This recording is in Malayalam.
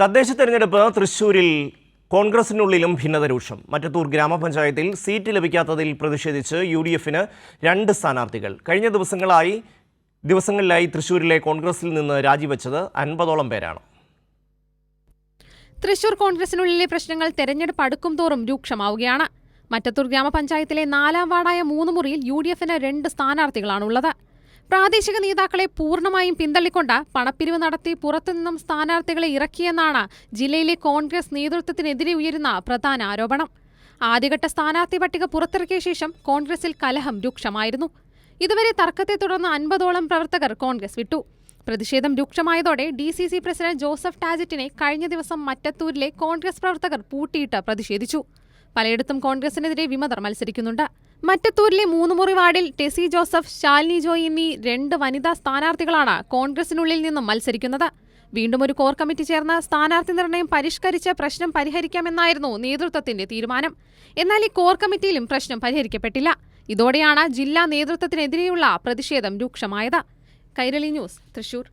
തദ്ദേശ തെരഞ്ഞെടുപ്പ് തൃശൂരിൽ കോൺഗ്രസിനുള്ളിലും ഭിന്നത രൂക്ഷം മറ്റത്തൂർ ഗ്രാമപഞ്ചായത്തിൽ സീറ്റ് ലഭിക്കാത്തതിൽ പ്രതിഷേധിച്ച് യു ഡി എഫിന് രണ്ട് സ്ഥാനാർത്ഥികൾ. കഴിഞ്ഞ ദിവസങ്ങളായി ദിവസങ്ങളിലായി തൃശൂരിലെ കോൺഗ്രസിൽ നിന്ന് രാജിവെച്ചത് അൻപതോളം പേരാണ്. തൃശൂർ കോൺഗ്രസിനുള്ളിലെ പ്രശ്നങ്ങൾ തെരഞ്ഞെടുപ്പ് അടുക്കും തോറും രൂക്ഷമാവുകയാണ്. മറ്റത്തൂർ ഗ്രാമപഞ്ചായത്തിലെ നാലാം വാർഡായ മൂന്ന് മുറിയിൽ യു ഡി എഫിന് രണ്ട് സ്ഥാനാർത്ഥികളാണുള്ളത്. പ്രാദേശിക നേതാക്കളെ പൂർണമായും പിന്തള്ളിക്കൊണ്ട് പണപ്പിരിവ് നടത്തി പുറത്തുനിന്നും സ്ഥാനാർത്ഥികളെ ഇറക്കിയെന്നാണ് ജില്ലയിലെ കോൺഗ്രസ് നേതൃത്വത്തിനെതിരെ ഉയരുന്ന പ്രധാന ആരോപണം. ആദ്യഘട്ട സ്ഥാനാർത്ഥി പട്ടിക പുറത്തിറക്കിയ ശേഷം കോൺഗ്രസിൽ കലഹം രൂക്ഷമായിരുന്നു. ഇതുവരെ തർക്കത്തെ തുടർന്ന് അൻപതോളം പ്രവർത്തകർ കോൺഗ്രസ് വിട്ടു. പ്രതിഷേധം രൂക്ഷമായതോടെ D C C president Joseph ടാജറ്റിനെ കഴിഞ്ഞ ദിവസം മറ്റത്തൂരിലെ കോൺഗ്രസ് പ്രവർത്തകർ പൂട്ടിയിട്ട് പ്രതിഷേധിച്ചു. പലയിടത്തും കോൺഗ്രസിനെതിരെ വിമതർ മത്സരിക്കുന്നുണ്ട്. മറ്റത്തൂരിലെ മൂന്ന് മുറി വാർഡിൽ ടെസി ജോസഫ് ശാലിനി ജോയ് എന്നീ രണ്ട് വനിതാ സ്ഥാനാർത്ഥികളാണ് കോൺഗ്രസിനുള്ളിൽ നിന്നും മത്സരിക്കുന്നത്. വീണ്ടും ഒരു കോർ കമ്മിറ്റി ചേർന്ന് സ്ഥാനാർത്ഥി നിർണയം പരിഷ്കരിച്ച് പ്രശ്നം പരിഹരിക്കാമെന്നായിരുന്നു നേതൃത്വത്തിന്റെ തീരുമാനം. എന്നാൽ ഈ കോർ കമ്മിറ്റിയിലും പ്രശ്നം പരിഹരിക്കപ്പെട്ടില്ല. ഇതോടെയാണ് ജില്ലാ നേതൃത്വത്തിനെതിരെയുള്ള പ്രതിഷേധം രൂക്ഷമായത്. കൈരളി ന്യൂസ് തൃശൂർ.